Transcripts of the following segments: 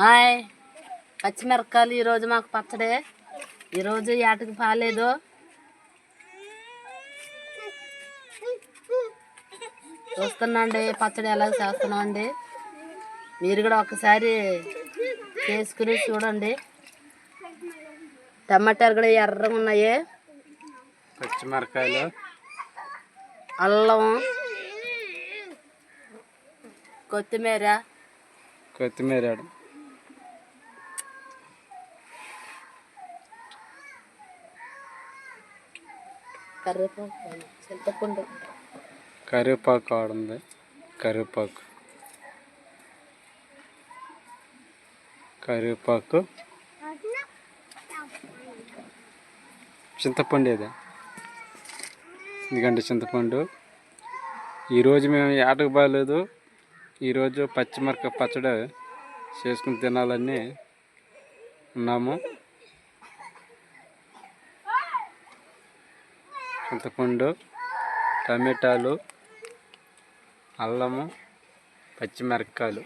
Hi. పచ్చిమిరపకాయలు ఈరోజు మాకు పచ్చడే. ఈరోజు ఏటకి పాలేదు. చూస్తున్నాండి పచ్చడి ఎలా చేస్తున్నామండి. మీరు కూడా ఒకసారి చేసుకుని చూడండి. టమాటాలు కూడా ఎర్రగా ఉన్నాయి. పచ్చిమిరకాయలు అల్లం. కొత్తిమీర. కొత్తిమీర కరివేపాకు చింతపండు కరివేపాకు ఆడుంది. కరివేపాకు. కరివేపాకు. చింతపండు ఏదా? ఎందుకంటే చింతపండు. ఈరోజు మేము ఏటకు బాగలేదు ఈరోజు పచ్చిమిరపకాయ పచ్చడి చేసుకుని తినాలని ఉన్నాము. చింతపండు టమాటాలు అల్లము పచ్చిమిరపకాయలు.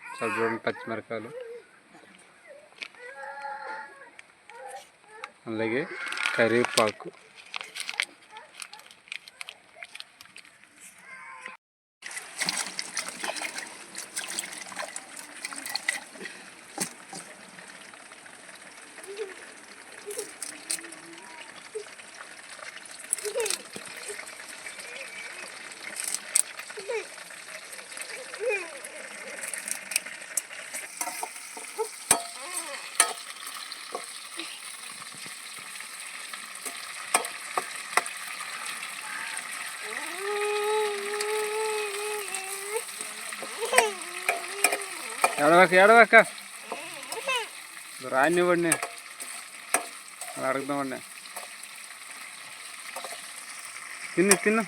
చాలా చూడండి పచ్చిమిరపకాయలు. అలాగే కరివేపాకు. ఏడదాక ఏడదాక రానివ్వండి. అలా అడుగుదామండి. తిన్ను తిన్ను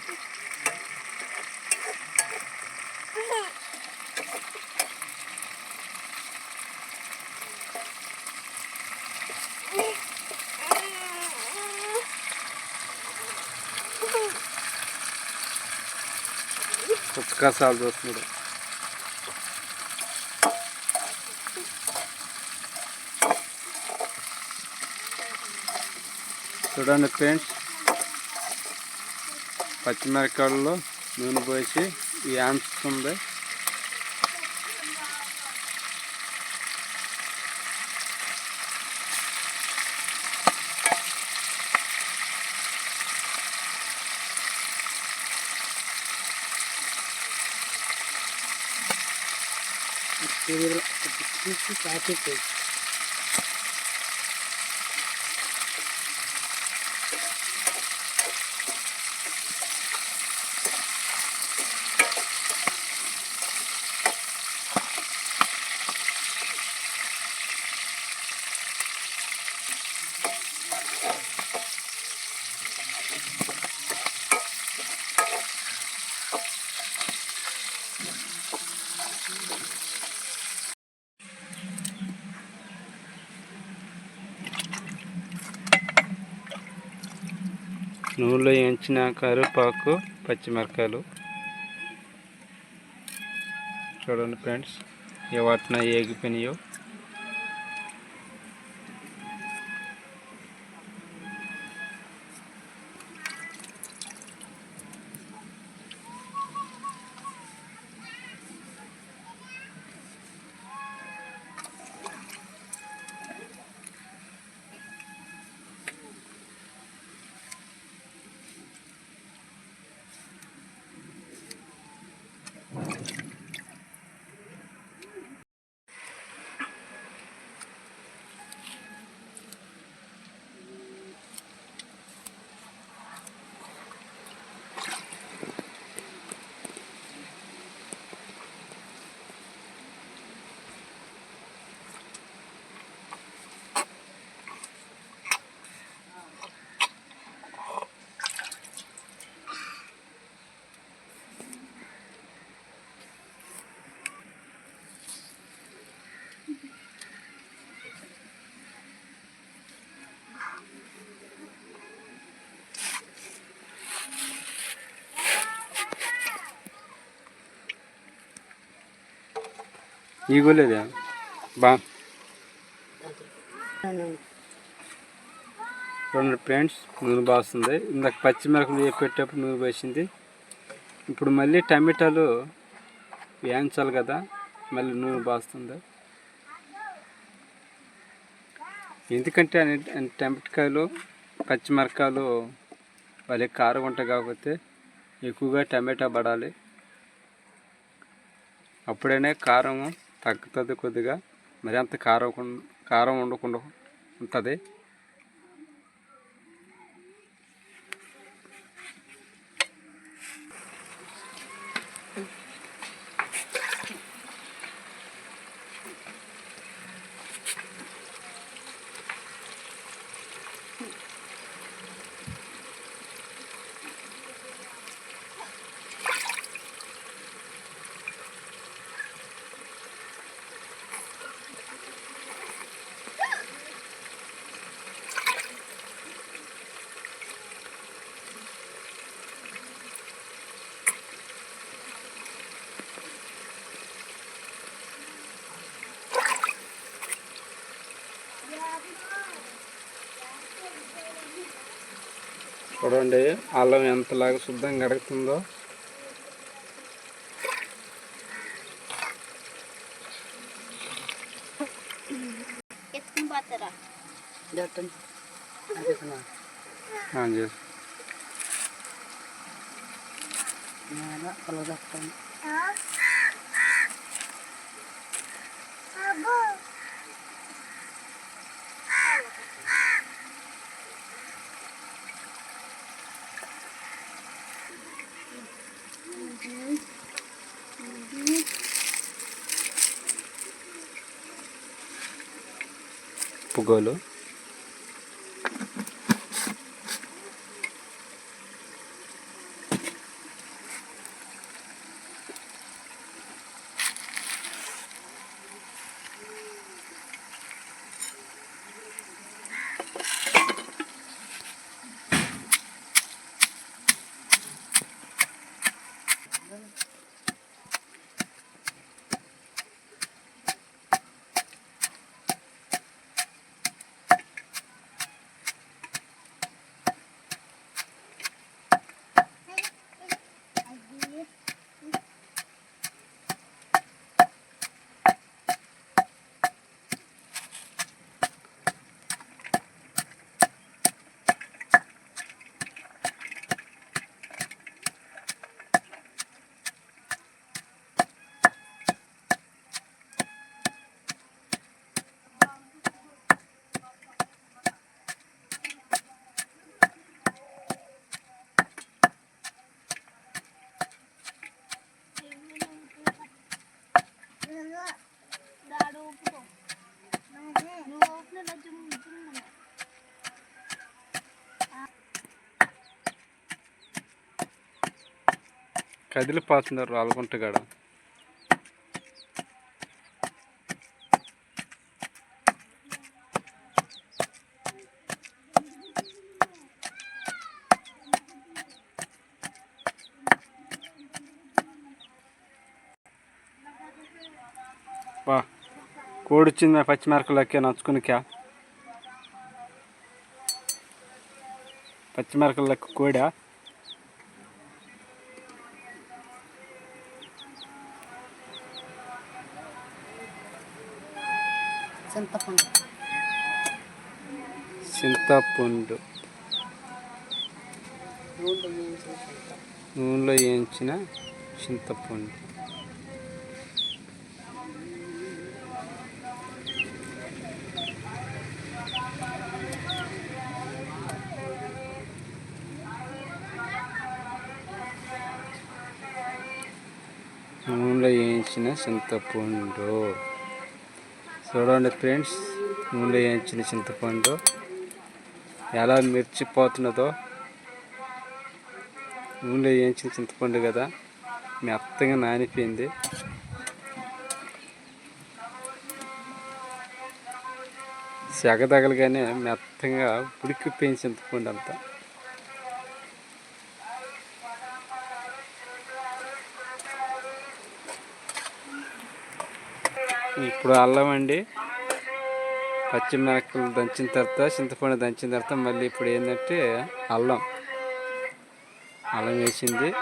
కుక్క సాల్ చూస్తున్నాడు. చూడండి ఫ్రెండ్స్ పచ్చిమిరపకాయల్లో నూనె పోసి యాంస్తుంది నూనెలో వేయించిన కరివేపాకు పచ్చిమిరకాయలు చూడండి ఫ్రెండ్స్ ఏ వాటిన ఏగిపోయినాయో. ఈగోలేదా? బా. రెండు ఫ్రెండ్స్ నూనె బాస్తుంది. ఇందాక పచ్చిమిరపకాయలు వేసి పెట్టేప్పుడు నూనె పోసింది. ఇప్పుడు మళ్ళీ టమాటాలు వేయించాలి కదా మళ్ళీ నూనె బాస్తుంది. ఎందుకంటే అన్ని టమాటకాయలు పచ్చిమిరకాయలు వాళ్ళకి కారం ఉంటాయి కాకపోతే ఎక్కువగా టమాటా పడాలి. అప్పుడైనా కారం తగ్గుతుంది కొద్దిగా. మరి అంత కారం కారం ఉండకుండా ఉంటుంది. చూడండి అల్లం ఎంతలాగా శుద్ధంగా గడుగుతుందో গেল। కదిలిపోతున్నారు రాళ్ళగుంటగాడ. వా కోడిచ్చింది పచ్చిమిరకలకే నచ్చుకునికా? పచ్చిమిరకలకి కోడా? చింతపండు. చింతపండు. నూనెలో వేయించిన చింతపండు. నూనెలో వేయించిన చింతపండు. చూడండి ఫ్రెండ్స్ నూనె వేయించిన చింతపండు ఎలా మిర్చిపోతున్నదో. నూనె వేయించిన చింతపండు కదా మెత్తగా నానిపోయింది. సెగ తగలగానే మెత్తగా ఉడికిపోయింది చింతపండు అంతా ఇప్పుడు అల్లం అండి. పచ్చిమిరపకాయలు దంచిన తర్వాత చింతపండు దంచిన తర్వాత మళ్ళీ ఇప్పుడు ఏంటంటే అల్లం. అల్లం వేసింది.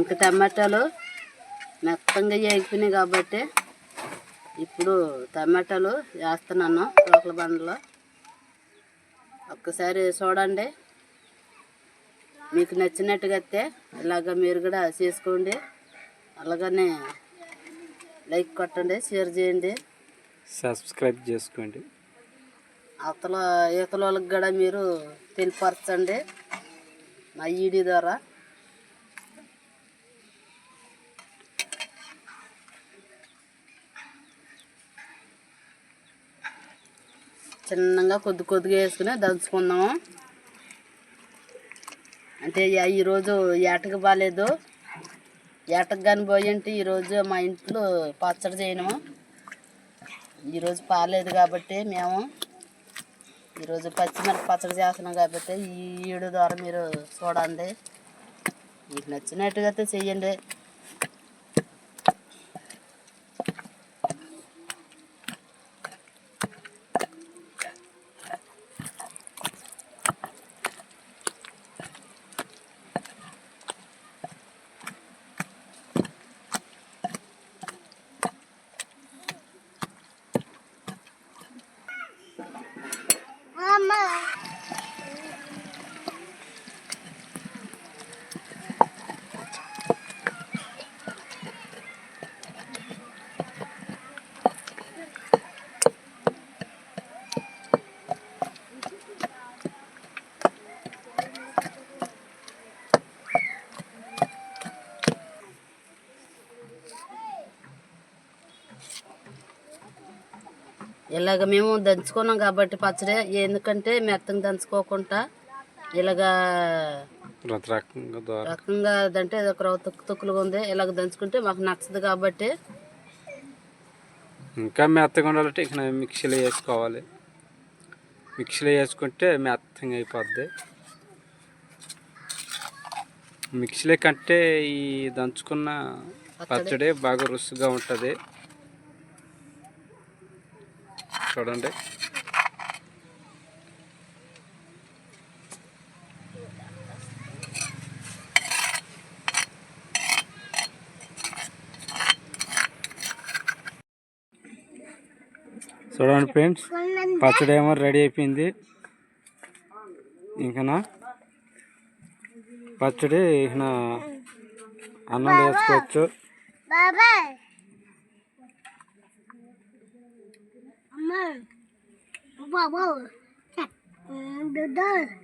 వంక టమాటాలు మెత్తంగా వేగిపోయినాయి కాబట్టి ఇప్పుడు టమాటాలు వేస్తున్నాను రోకల బండలో. ఒక్కసారి చూడండి. మీకు నచ్చినట్టుగా అయితే ఇలాగ మీరు కూడా చేసుకోండి. అలాగనే లైక్ కొట్టండి షేర్ చేయండి. సబ్స్క్రైబ్ చేసుకోండి. అవతల ఈతల వాళ్ళకి కూడా మీరు తెలియపరచండి. మా ఈడీ ద్వారా. చిన్నగా కొద్ది కొద్దిగా వేసుకుని దంచుకుందాము. అంటే ఈరోజు ఏటకు బాగాలేదు ఏటకు కానీ పోయంటే? ఈరోజు మా ఇంట్లో పచ్చడి చేయను ఈరోజు పాలేదు కాబట్టి మేము ఈరోజు పచ్చిమిరప పచ్చడి చేస్తున్నాం కాబట్టి ఈ ఈడు ద్వారా మీరు చూడండి. మీకు నచ్చినట్టుగా అయితే చెయ్యండి. ఇలాగ మేము దంచుకున్నాం కాబట్టి పచ్చడి ఎందుకంటే మెత్తగా దంచుకోకుండా ఇలాగా రకంగా అంటే ఒక తుక్కు తుక్కులుగా ఉంది. ఇలాగ దంచుకుంటే మాకు నచ్చదు కాబట్టి ఇంకా మెత్తగా ఉండాలంటే ఇక మిక్సీలో వేసుకోవాలి. మిక్సీలో వేసుకుంటే మెత్తగా అయిపోద్ది. మిక్సీలో కంటే ఈ దంచుకున్న పచ్చడి బాగా రుచిగా ఉంటుంది. చూడండి. చూడండి ఫ్రెండ్స్ పచ్చడి ఏమో రెడీ అయిపోయింది. ఇంకనా పచ్చడి ఇక అన్నం వేసుకోవచ్చు. mơ vào bầu chặt ờ, đơ đơ